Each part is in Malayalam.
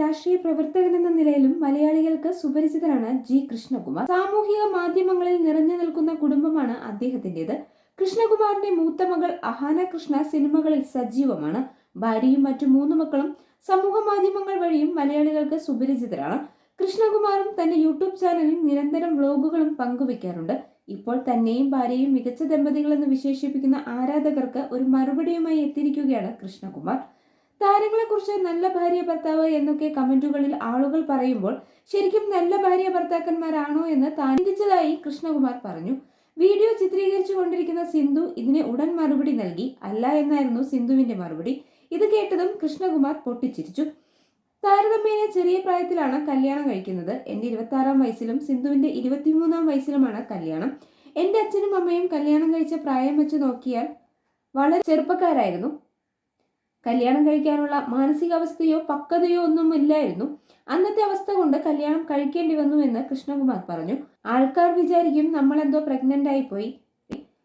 രാഷ്ട്രീയ പ്രവർത്തകൻ എന്ന നിലയിലും മലയാളികൾക്ക് സുപരിചിതനാണ് ജി കൃഷ്ണകുമാർ. സാമൂഹിക മാധ്യമങ്ങളിൽ നിറഞ്ഞു നിൽക്കുന്ന കുടുംബമാണ് അദ്ദേഹത്തിന്റേത് കൃഷ്ണകുമാറിന്റെ മൂത്ത മകൾ അഹാന കൃഷ്ണ സിനിമകളിൽ സജീവമാണ്. ഭാര്യയും മറ്റു മൂന്ന് മക്കളും സമൂഹ മാധ്യമങ്ങൾ വഴിയും മലയാളികൾക്ക് സുപരിചിതരാണ്. കൃഷ്ണകുമാറും തന്റെ യൂട്യൂബ് ചാനലിൽ നിരന്തരം വ്ലോഗുകളും പങ്കുവെക്കാറുണ്ട്. ഇപ്പോൾ തന്നെയും ഭാര്യയും മികച്ച ദമ്പതികളെന്ന് വിശേഷിപ്പിക്കുന്ന ആരാധകർക്ക് ഒരു മറുപടിയുമായി എത്തിയിരിക്കുകയാണ് കൃഷ്ണകുമാർ. താരങ്ങളെക്കുറിച്ച് നല്ല ഭാര്യ ഭർത്താവ് എന്നൊക്കെ കമന്റുകളിൽ ആളുകൾ പറയുമ്പോൾ ശരിക്കും നല്ല ഭാര്യ ഭർത്താക്കന്മാരാണോ എന്ന് താൻ ചിന്തിച്ചതായി കൃഷ്ണകുമാർ പറഞ്ഞു. വീഡിയോ ചിത്രീകരിച്ചു കൊണ്ടിരിക്കുന്ന സിന്ധു ഇതിന് ഉടൻ മറുപടി നൽകി. അല്ല എന്നായിരുന്നു സിന്ധുവിന്റെ മറുപടി. ഇത് കേട്ടതും കൃഷ്ണകുമാർ പൊട്ടിച്ചിരിച്ചു. താരതമ്യേന ചെറിയ പ്രായത്തിലാണ് കല്യാണം കഴിക്കുന്നത്. എന്റെ ഇരുപത്തി ആറാം വയസ്സിലും സിന്ധുവിന്റെ ഇരുപത്തിമൂന്നാം വയസ്സിലുമാണ് കല്യാണം. എന്റെ അച്ഛനും അമ്മയും കല്യാണം കഴിച്ച പ്രായം വെച്ച് നോക്കിയാൽ വളരെ ചെറുപ്പക്കാരായിരുന്നു. കല്യാണം കഴിക്കാനുള്ള മാനസികാവസ്ഥയോ പക്വതയോ ഒന്നും ഇല്ലായിരുന്നു. അന്നത്തെ അവസ്ഥ കൊണ്ട് കല്യാണം കഴിക്കേണ്ടി വന്നു എന്ന് കൃഷ്ണകുമാർ പറഞ്ഞു. ആൾക്കാർ വിചാരിക്കും നമ്മളെന്തോ പ്രഗ്നന്റ് ആയി പോയി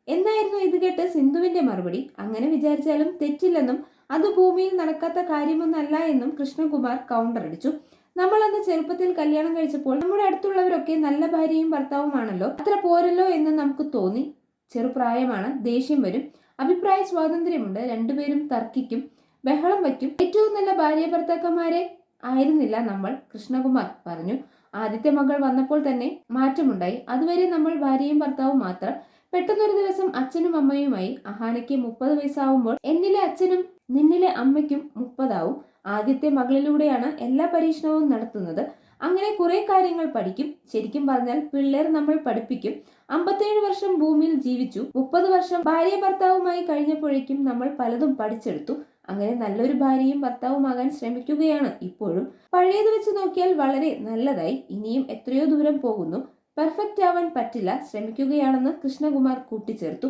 എന്നായിരുന്നു ഇത് കേട്ട് സിന്ധുവിന്റെ മറുപടി. അങ്ങനെ വിചാരിച്ചാലും തെറ്റില്ലെന്നും അത് ഭൂമിയിൽ നടക്കാത്ത കാര്യമൊന്നല്ല എന്നും കൃഷ്ണകുമാർ കൗണ്ടർ അടിച്ചു. നമ്മൾ അന്ന് ചെറുപ്പത്തിൽ കല്യാണം കഴിച്ചപ്പോൾ നമ്മുടെ അടുത്തുള്ളവരൊക്കെ നല്ല ഭാര്യയും ഭർത്താവുമാണല്ലോ. അത്ര പോരല്ലോ എന്ന് നമുക്ക് തോന്നി. ചെറുപ്രായമാണ് ദേഷ്യം വരും. അഭിപ്രായ സ്വാതന്ത്ര്യമുണ്ട്. രണ്ടുപേരും തർക്കിക്കും. ബഹളം വയ്ക്കും. ഏറ്റവും നല്ല ഭാര്യ ഭർത്താക്കന്മാരെ ആയിരുന്നില്ല നമ്മൾ കൃഷ്ണകുമാർ പറഞ്ഞു. ആദ്യത്തെ മകൾ വന്നപ്പോൾ തന്നെ മാറ്റമുണ്ടായി. അതുവരെ നമ്മൾ ഭാര്യയും ഭർത്താവും മാത്രം. പെട്ടെന്നൊരു ദിവസം അച്ഛനും അമ്മയുമായി അഹാനയ്ക്ക് മുപ്പത് വയസ്സാവുമ്പോൾ എന്നിലെ അച്ഛനും നിന്നിലെ അമ്മയ്ക്കും മുപ്പതാവും. ആദ്യത്തെ മകളിലൂടെയാണ് എല്ലാ പരീക്ഷണവും നടത്തുന്നത്. അങ്ങനെ കുറെ കാര്യങ്ങൾ പഠിക്കും. ശരിക്കും പറഞ്ഞാൽ പിള്ളേർ നമ്മൾ പഠിപ്പിക്കും. അമ്പത്തേഴ് വർഷം ഭൂമിയിൽ ജീവിച്ചു. മുപ്പത് വർഷം ഭാര്യ ഭർത്താവുമായി കഴിഞ്ഞപ്പോഴേക്കും നമ്മൾ പലതും പഠിച്ചെടുത്തു. അങ്ങനെ നല്ലൊരു ഭാര്യയും ഭർത്താവുമാകാൻ ശ്രമിക്കുകയാണ്. ഇപ്പോഴും പഴയത് വെച്ച് നോക്കിയാൽ വളരെ നല്ലതായി ഇനിയും എത്രയോ ദൂരം പോകുന്നു. പെർഫെക്റ്റ് ആവാൻ പറ്റില്ല. ശ്രമിക്കുകയാണെന്ന് കൃഷ്ണകുമാർ കൂട്ടിച്ചേർത്തു.